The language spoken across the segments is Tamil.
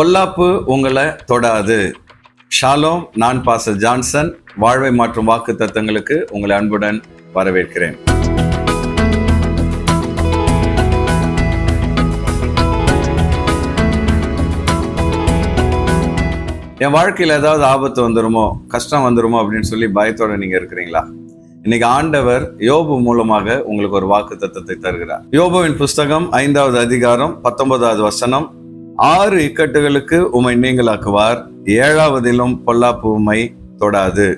பொல்லாப்பு உங்களை தொடாது. ஷாலோம் நான் பாச ஜான்சன் வாழ்வை மாற்றும் வாக்கு தத்தங்களுக்கு உங்களை அன்புடன் வரவேற்கிறேன். என் வாழ்க்கையில் ஏதாவது ஆபத்து வந்துருமோ கஷ்டம் வந்துருமோ அப்படின்னு சொல்லி பயத்தோட நீங்க இருக்கிறீங்களா? இன்னைக்கு ஆண்டவர் யோபு மூலமாக உங்களுக்கு ஒரு வாக்கு தத்துவத்தை தருகிறார். யோபுவின் புஸ்தகம் ஐந்தாவது அதிகாரம் பத்தொன்பதாவது வசனம் ஆறு இக்கட்டுகளுக்கு உமை நீங்களாக்குவார் ஏழாவதிலும் பொல்லாப்பு உமை தொடாது.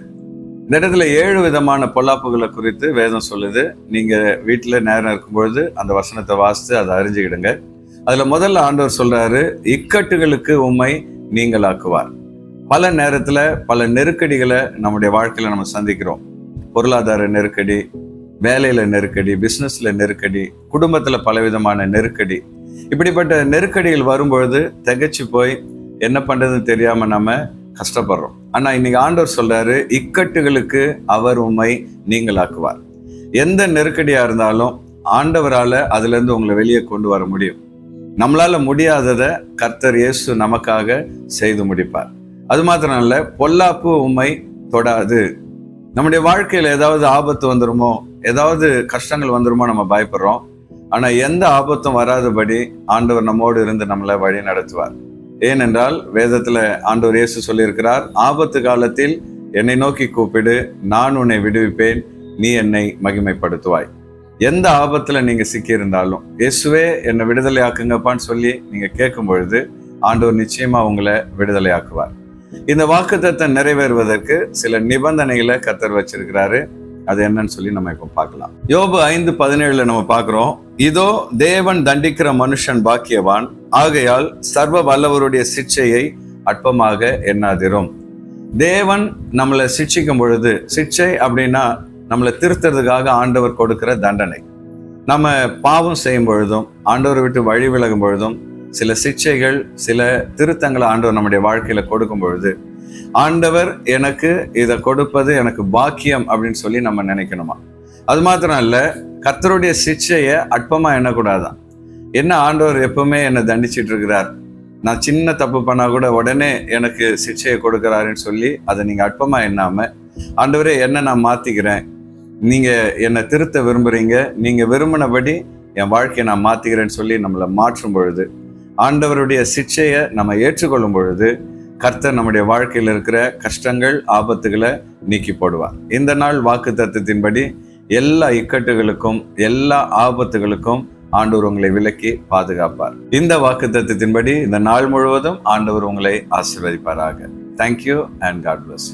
இந்த இடத்துல ஏழு விதமான பொல்லாப்புகளை குறித்து வேதம் சொல்லுது. நீங்க வீட்டில் நேரம் இருக்கும்பொழுது அந்த வசனத்தை வாசித்து அதை அறிஞ்சுக்கிடுங்க. அதுல முதல்ல ஆண்டவர் சொல்றாரு இக்கட்டுகளுக்கு உண்மை நீங்களாக்குவார் பல நேரத்துல பல நெருக்கடிகளை நம்முடைய வாழ்க்கையில நம்ம சந்திக்கிறோம். பொருளாதார நெருக்கடி வேலையில நெருக்கடி பிசினஸ்ல நெருக்கடி குடும்பத்துல பலவிதமான நெருக்கடி இப்படிப்பட்ட நெருக்கடிகள் வரும்பொழுது திகைச்சு போய் என்ன பண்றதுன்னு தெரியாம நம்ம கஷ்டப்படுறோம். ஆனா இன்னைக்கு ஆண்டவர் சொல்றாரு இக்கட்டுகளுக்கு அவர் உண்மை நீங்களாக்குவார். எந்த நெருக்கடியா இருந்தாலும் ஆண்டவரால அதுல இருந்து உங்களை வெளியே கொண்டு வர முடியும். நம்மளால முடியாததை கர்த்தர் இயேசு நமக்காக செய்து முடிப்பார். அது மாத்திரம் இல்ல பொல்லாப்பு உண்மை தொடாது. நம்முடைய வாழ்க்கையில ஏதாவது ஆபத்து வந்துருமோ ஏதாவது கஷ்டங்கள் வந்துருமோ நம்ம பயப்படுறோம். ஆனா எந்த ஆபத்தும் வராதபடி ஆண்டவர் நம்மோடு இருந்து நம்மளை வழி நடத்துவார். ஏனென்றால் வேதத்துல ஆண்டவர் இயேசு சொல்லியிருக்கிறார் ஆபத்து காலத்தில் என்னை நோக்கி கூப்பிடு நான் உன்னை விடுவிப்பேன் நீ என்னை மகிமைப்படுத்துவாய். எந்த ஆபத்துல நீங்க சிக்கியிருந்தாலும் இயேசுவே என்னை விடுதலை ஆக்குங்கப்பான்னு சொல்லி நீங்க கேட்கும் பொழுது ஆண்டவர் நிச்சயமா உங்களை விடுதலை ஆக்குவார் இந்த வாக்குத்தத்தை நிறைவேறுவதற்கு சில நிபந்தனைகளை கத்தர் வச்சிருக்கிறாரு. அது என்னன்னு சொல்லி நம்ம இப்ப பார்க்கலாம். யோபு ஐந்து பதினேழுல நம்ம பார்க்குறோம். இதோ தேவன் தண்டிக்கிற மனுஷன் பாக்கியவான். ஆகையால் சர்வ வல்லவருடைய சிக்ஷையை அற்பமாக எண்ணாதிரும். தேவன் நம்மளை சிக்ஷிக்கும் பொழுது சிக்ஷை அப்படின்னா நம்மளை திருத்துறதுக்காக ஆண்டவர் கொடுக்கிற தண்டனை. நம்ம பாவம் செய்யும் பொழுதும் ஆண்டவர் விட்டு வழி விலகும் பொழுதும் சில சிக்ஷைகள் சில திருத்தங்களை ஆண்டவர் நம்முடைய வாழ்க்கையில கொடுக்கும் பொழுது ஆண்டவர் எனக்கு இதை கொடுப்பது எனக்கு பாக்கியம் அப்படின்னு சொல்லி நம்ம நினைக்கணுமா? அது மாத்திரம் இல்ல கர்த்தருடைய சிக்ஷையை அற்பமாக எண்ணக்கூடாதான். என்ன ஆண்டவர் எப்பவுமே என்னை தண்டிச்சிட்டு இருக்கிறார் நான் சின்ன தப்பு பண்ணால் கூட உடனே எனக்கு சிக்ஷையை கொடுக்குறாருன்னு சொல்லி அதை நீங்கள் அற்பமாக எண்ணாமல் ஆண்டவரே என்ன நான் மாத்திக்கிறேன். நீங்கள் என்னை திருத்த விரும்புறீங்க நீங்கள் விரும்பினபடி என் வாழ்க்கையை நான் மாத்திக்கிறேன்னு சொல்லி நம்மளை மாற்றும் பொழுது ஆண்டவருடைய சிக்ஷையை நம்ம ஏற்றுக்கொள்ளும் பொழுது கர்த்தர் நம்முடைய வாழ்க்கையில் இருக்கிற கஷ்டங்கள் ஆபத்துகளை நீக்கி போடுவார். இந்த நாள் வாக்கு தத்துவத்தின்படி எல்லா இக்கட்டுகளுக்கும் எல்லா ஆபத்துகளுக்கும் ஆண்டவர் உங்களை விலக்கி பாதுகாப்பார். இந்த வாக்கு தத்துவத்தின்படி இந்த நாள் முழுவதும் ஆண்டவர் உங்களை ஆசீர்வதிப்பாராக. Thank you and God plus